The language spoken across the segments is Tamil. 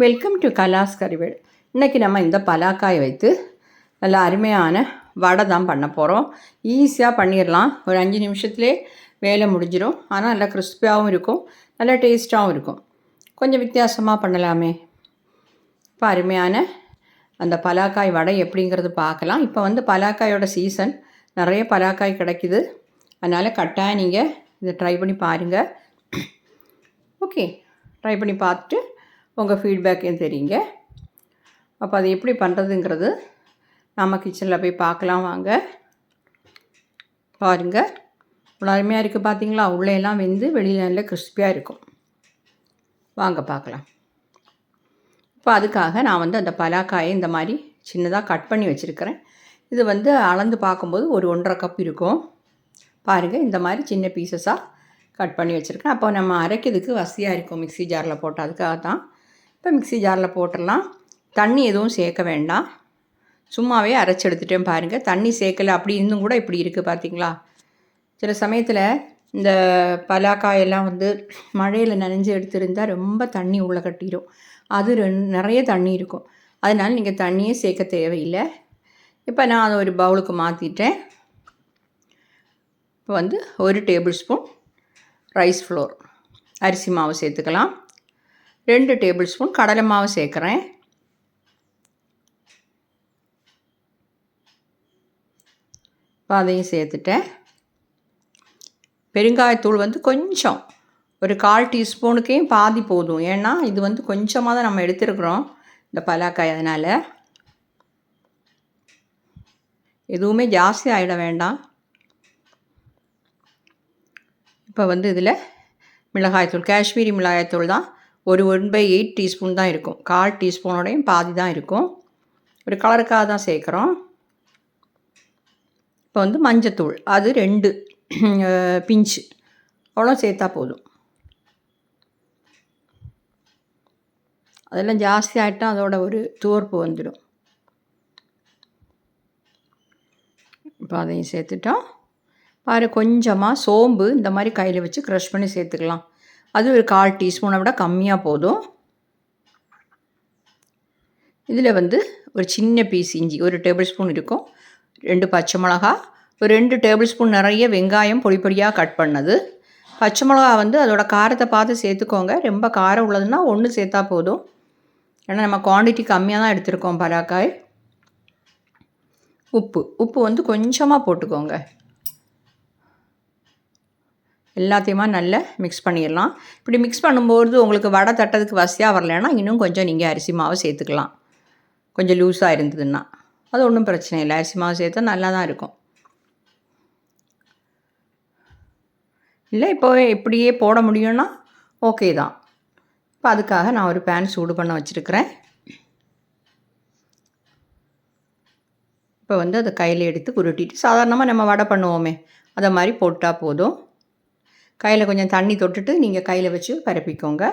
வெல்கம் டு கலாஸ் கறிவேல் இன்றைக்கி நம்ம இந்த பலாக்காய் வைத்து நல்ல அருமையான வடை தான் பண்ண போகிறோம் ஈஸியாக பண்ணிடலாம் ஒரு அஞ்சு நிமிஷத்துலேயே வேலை முடிஞ்சிடும் ஆனால் நல்லா கிறிஸ்பியாகவும் இருக்கும். நல்லா டேஸ்ட்டாகவும் இருக்கும். கொஞ்சம் வித்தியாசமாக பண்ணலாமே. இப்போ அருமையான அந்த பலாக்காய் வடை எப்படிங்கிறது பார்க்கலாம். இப்போ வந்து பலாக்காயோட சீசன் நிறைய பலாக்காய் கிடைக்குது. அதனால் கட்டாயம் நீங்கள் இதை ட்ரை பண்ணி பாருங்கள் ஓகே ட்ரை பண்ணி பார்த்துட்டு உங்கள் ஃபீட்பேக்கையும் தெரியுங்க. அப்போ அது எப்படி பண்ணுறதுங்கிறது நம்ம கிச்சனில் போய் பார்க்கலாம் வாங்க. பாருங்கள் இவ்வளோ அருமையாக இருக்குது பார்த்தீங்களா உள்ளேலாம் வெந்து வெளியில் நல்ல கிறிஸ்பியாக இருக்கும். வாங்க பார்க்கலாம். இப்போ அதுக்காக நான் வந்து அந்த பலாக்காயை இந்த மாதிரி சின்னதாக கட் பண்ணி வச்சுருக்கிறேன். இது வந்து அளந்து பார்க்கும்போது ஒரு ஒன்றரை கப் இருக்கும். பாருங்கள் இந்த மாதிரி சின்ன பீசஸாக கட் பண்ணி வச்சுருக்கேன் அப்போ நம்ம அரைக்கிறதுக்கு வசதியாக இருக்கும் மிக்ஸி ஜாரில் போட்டால் அதுக்காக தான் இப்போ மிக்ஸி ஜாரில் போட்டுடலாம். தண்ணி எதுவும் சேர்க்க வேண்டாம். சும்மாவே அரைச்சி எடுத்துட்டேன் பாருங்கள் தண்ணி சேர்க்கலை அப்படி இருந்தும் கூட இப்படி இருக்குது பார்த்தீங்களா சில சமயத்தில் இந்த பலாக்காயெல்லாம் வந்து மழையில் நனைஞ்சு எடுத்துருந்தால் ரொம்ப தண்ணி உள்ளே கட்டிடும் அது ரெண் நிறைய தண்ணி இருக்கும். அதனால் நீங்கள் தண்ணியே சேர்க்க தேவையில்லை. இப்போ நான் அதை ஒரு பவுலுக்கு மாற்றிட்டேன் இப்போ வந்து ஒரு டேபிள் ஸ்பூன் ரைஸ் ஃப்ளோர். அரிசி மாவு சேர்த்துக்கலாம். ரெண்டு டேபிள் ஸ்பூன் கடலை மாவு சேர்க்குறேன். இப்போ அதையும் சேர்த்துட்டேன். பெருங்காயத்தூள் வந்து கொஞ்சம் ஒரு கால் டீஸ்பூனுக்கே பாதி போதும். ஏன்னா இது வந்து கொஞ்சமாக தான் நம்ம எடுத்துருக்குறோம் இந்த பலாக்காய் அதனால். எதுவுமே ஜாஸ்தி ஆகிட வேண்டாம். இப்போ வந்து இதில் மிளகாய்த்தூள் காஷ்மீரி மிளகாய்த்தூள் தான் ஒரு ஒன் பை எயிட் டீஸ்பூன் தான் இருக்கும். கால் டீஸ்பூனோடையும் பாதி தான் இருக்கும். ஒரு கலருக்காக தான் சேர்க்குறோம். இப்போ வந்து மஞ்சத்தூள். அது ரெண்டு பிஞ்சு. அவ்வளோ சேர்த்தா போதும். அதெல்லாம் ஜாஸ்தி ஆகிட்டால் அதோட ஒரு துவர்ப்பு வந்துடும். இப்போ அதையும் சேர்த்துட்டோம். பாரு கொஞ்சமாக சோம்பு இந்த மாதிரி கையில் வச்சு க்ரஷ் பண்ணி சேர்த்துக்கலாம். அது ஒரு கால் டீஸ்பூனை விட கம்மியாக போதும். இதில் வந்து ஒரு சின்ன பீஸ் இஞ்சி ஒரு டேபிள் ஸ்பூன் இருக்கும். ரெண்டு பச்சை மிளகா ஒரு ரெண்டு டேபிள் ஸ்பூன் நிறைய வெங்காயம் பொடி பொடியாக கட் பண்ணது. பச்சை மிளகா வந்து அதோட காரத்தை பார்த்து சேர்த்துக்கோங்க. ரொம்ப காரம் உள்ளதுன்னா ஒன்று சேர்த்தா போதும். ஏன்னா நம்ம குவான்டிட்டி கம்மியாக தான் எடுத்திருக்கோம் பலாக்காய். உப்பு உப்பு வந்து கொஞ்சமாக போட்டுக்கோங்க. எல்லாத்தையுமா நல்லா மிக்ஸ் பண்ணிடலாம். இப்படி மிக்ஸ் பண்ணும்போது உங்களுக்கு வடை தட்டதுக்கு வசதியாக வரலைன்னா இன்னும் கொஞ்சம் நீங்கள் அரிசி மாவு சேர்த்துக்கலாம். கொஞ்சம் லூஸாக இருந்ததுன்னா. அது ஒன்றும் பிரச்சனை இல்லை. அரிசி மாவு சேர்த்தா நல்லா தான் இருக்கும். இல்லை இப்போ இப்படியே போட முடியும்னா ஓகே தான். இப்போ அதுக்காக நான் ஒரு பேன் சூடு பண்ண வச்சுருக்கிறேன். இப்போ வந்து அதை கையில் எடுத்து உருட்டிட்டு சாதாரணமாக நம்ம வடை பண்ணுவோமே அதை மாதிரி போட்டால் போதும். கையில் கொஞ்சம் தண்ணி தொட்டுட்டு நீங்கள் கையில் வச்சு பரப்பிக்கோங்க.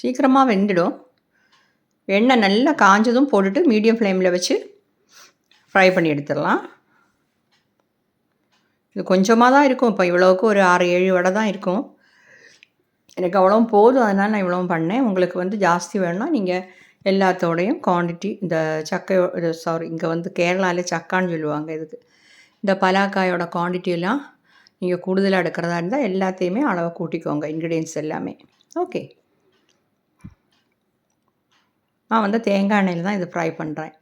சீக்கிரமாக வெந்துடும். எண்ணெய் நல்லா காஞ்சதும் போட்டுட்டு மீடியம் ஃப்ளேமில் வச்சு ஃப்ரை பண்ணி எடுத்துடலாம். இது கொஞ்சமாக தான் இருக்கும். இப்போ இவ்வளோவுக்கு ஒரு ஆறு ஏழு வடை தான் இருக்கும். எனக்கு அவ்வளோவும் போதும். அதனால் நான் இவ்வளோவும் பண்ணேன். உங்களுக்கு வந்து ஜாஸ்தி வேணும்னா நீங்கள் எல்லாத்தோடையும் குவான்டிட்டி இந்த சக்கை சாரி இங்கே வந்து கேரளாவில் சக்கான்னு சொல்லுவாங்க. இதுக்கு இந்த பலாக்காயோட குவான்டிட்டியெல்லாம் நீங்கள் கூடுதலாக எடுக்கிறதா இருந்தால் எல்லாத்தையுமே அளவை கூட்டிக்கோங்க இன்க்ரீடியன்ஸ் எல்லாமே. ஓகே நான் வந்து தேங்காய் எண்ணெயில் தான் இது ஃப்ரை பண்ணுறேன்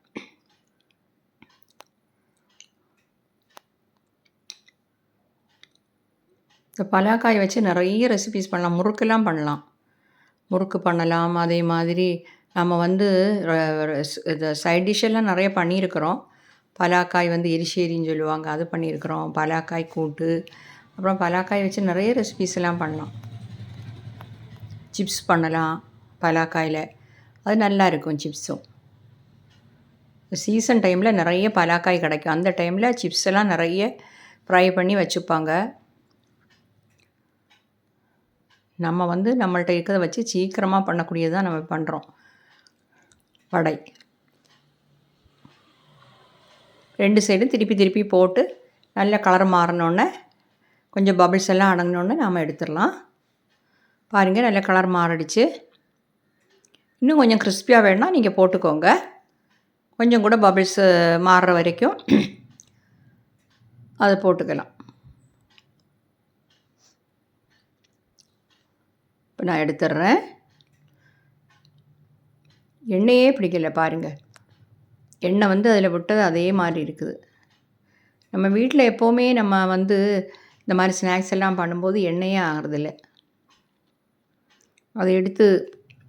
இந்த பலாக்காய் வச்சு நிறைய ரெசிபிஸ் பண்ணலாம். முறுக்கெல்லாம் பண்ணலாம். முறுக்கு பண்ணலாம் அதே மாதிரி நம்ம வந்து இது சைட் டிஷ்ஷெல்லாம் நிறைய பண்ணியிருக்கிறோம். பலாக்காய் வந்து எரிசேரின்னு சொல்லுவாங்க அது பண்ணியிருக்கிறோம். பலாக்காய் கூட்டு அப்புறம் பலாக்காய் வச்சு நிறைய ரெசிபிஸ் எல்லாம் பண்ணலாம். சிப்ஸ் பண்ணலாம் பலாக்காயில். அது நல்லா இருக்கும் சிப்ஸும் சீசன் டைமில் நிறைய பலாக்காய் கிடைக்கும். அந்த டைமில் சிப்ஸ் எல்லாம் நிறைய ஃப்ரை பண்ணி வச்சுப்பாங்க. நம்ம வந்து நம்மள்கிட்ட இருக்கிறத வச்சு சீக்கிரமாக பண்ணக்கூடியது தான் நம்ம பண்ணுறோம் வடை. ரெண்டு சைடும் திருப்பி திருப்பி போட்டு நல்ல கலர் மாறினோடனே கொஞ்சம் பபிள்ஸ் எல்லாம் அடங்கினோடனே நாம் எடுத்துடலாம். பாருங்கள் நல்ல கலர் மாறிடுச்சு. இன்னும் கொஞ்சம் கிறிஸ்பியாக வேணுன்னா நீங்கள் போட்டுக்கோங்க. கொஞ்சம் கூட பபிள்ஸு மாறுற வரைக்கும் அதை போட்டுக்கலாம். இப்போ நான் எடுத்துடுறேன். எண்ணெயே பிடிக்கல பாருங்கள் எண்ணெய் வந்து அதில் விட்டது அதே மாதிரி இருக்குது. நம்ம வீட்டில் எப்போவுமே நம்ம வந்து இந்த மாதிரி ஸ்நாக்ஸ் எல்லாம் பண்ணும்போது எண்ணெயே ஆகிறதில்ல. அதை எடுத்து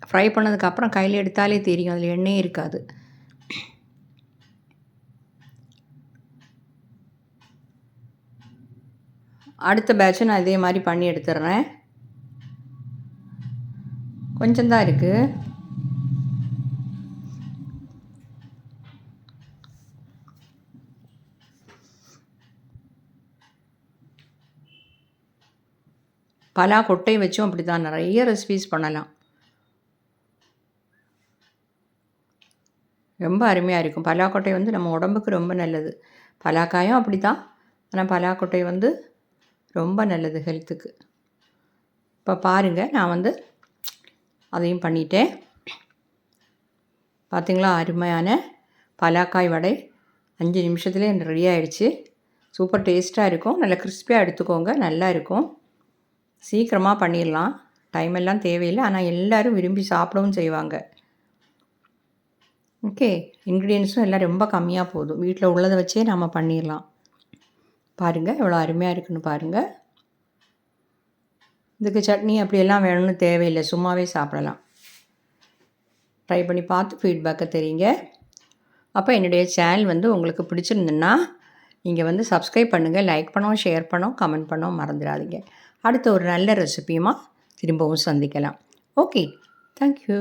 ஃப்ரை பண்ணதுக்கப்புறம் கையில் எடுத்தாலே தெரியும். அதில் எண்ணெயே இருக்காது. அடுத்த பேட்சை நான் இதே மாதிரி பண்ணி எடுத்துடுறேன். கொஞ்சம்தான் இருக்குது பலா கொட்டை வச்சும் அப்படி தான் நிறைய ரெசிபீஸ் பண்ணலாம். ரொம்ப அருமையாக இருக்கும். பலாக்கொட்டை வந்து நம்ம உடம்புக்கு ரொம்ப நல்லது. பலாக்காயும் அப்படி தான் ஆனால் பலாக்கொட்டை வந்து ரொம்ப நல்லது ஹெல்த்துக்கு இப்போ பாருங்கள் நான் வந்து அதையும் பண்ணிட்டேன். பார்த்திங்களா அருமையான பலாக்காய் வடை. அஞ்சு நிமிஷத்துலேயே ரெடி ஆகிடுச்சு சூப்பர் டேஸ்ட்டாக இருக்கும். நல்லா கிறிஸ்பியாக எடுத்துக்கோங்க. நல்லா இருக்கும். சீக்கிரமாக பண்ணிடலாம். டைம் எல்லாம் தேவையில்லை. ஆனால் எல்லோரும் விரும்பி சாப்பிடவும் செய்வாங்க. ஓகே இன்க்ரீடியன்ஸும் எல்லாம் ரொம்ப கம்மியாக போதும். வீட்டில் உள்ளதை வச்சே நம்ம பண்ணிடலாம். பாருங்கள் எவ்வளோ அருமையாக இருக்குன்னு பாருங்கள் இதுக்கு சட்னி அப்படியெல்லாம் வேணும்னு தேவையில்லை. சும்மாவே சாப்பிடலாம். ட்ரை பண்ணி பார்த்து ஃபீட்பேக்கை தெரியுங்க. அப்போ என்னுடைய சேனல் வந்து உங்களுக்கு பிடிச்சிருந்துன்னா நீங்கள் வந்து சப்ஸ்கிரைப் பண்ணுங்கள் லைக் பண்ணோம் ஷேர் பண்ணோம் கமெண்ட் பண்ணோம் மறந்துடாதீங்க. அடுத்த ஒரு நல்ல ரெசிபியுமா திரும்பவும் சந்திக்கலாம். Okay thank you